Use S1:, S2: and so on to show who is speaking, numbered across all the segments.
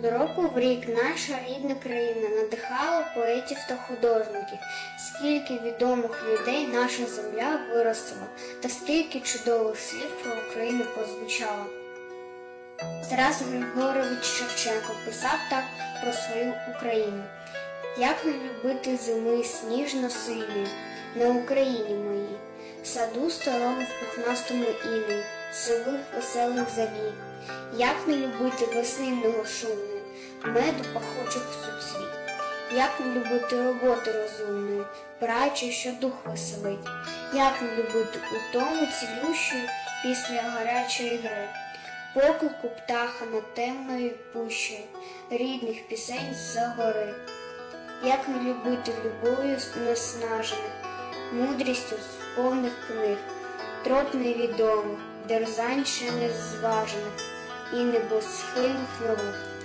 S1: З року в рік наша рідна країна надихала поетів та художників, скільки відомих людей наша земля виростила, та скільки чудових слів про Україну прозвучало. Тарас Григорович Шевченко писав так про свою Україну. Як не любити зими сніжно сильні на Україні моїй, в саду старому в пухнастому ілі, сивих веселих завій. Як не любити веснинного шумної, меду пахочих суцвіт, як не любити роботи розумної, праючи, що дух веселить, як не любити утому цілющої після гарячої гри, поклику птаха над темною пущею, рідних пісень з-за гори, як не любити любов'ю наснажених, мудрістю з повних книг, троп невідомих, дерзань ще не зважених і небосхильних нових.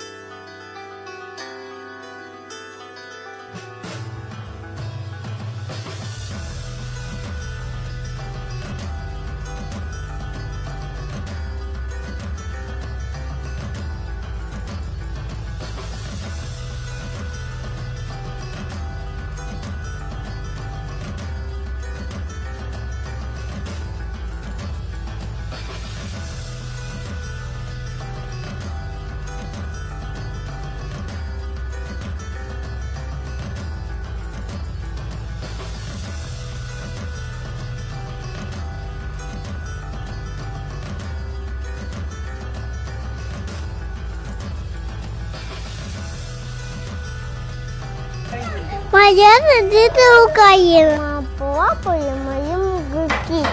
S2: Моя діти Україна. Папа і моїм гуки.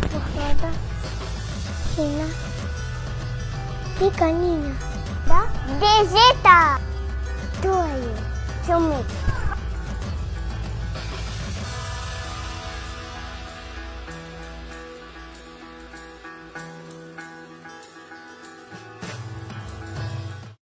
S2: Похода. Кіна. Піканіна. Да? Дезета. Тої. Чумик.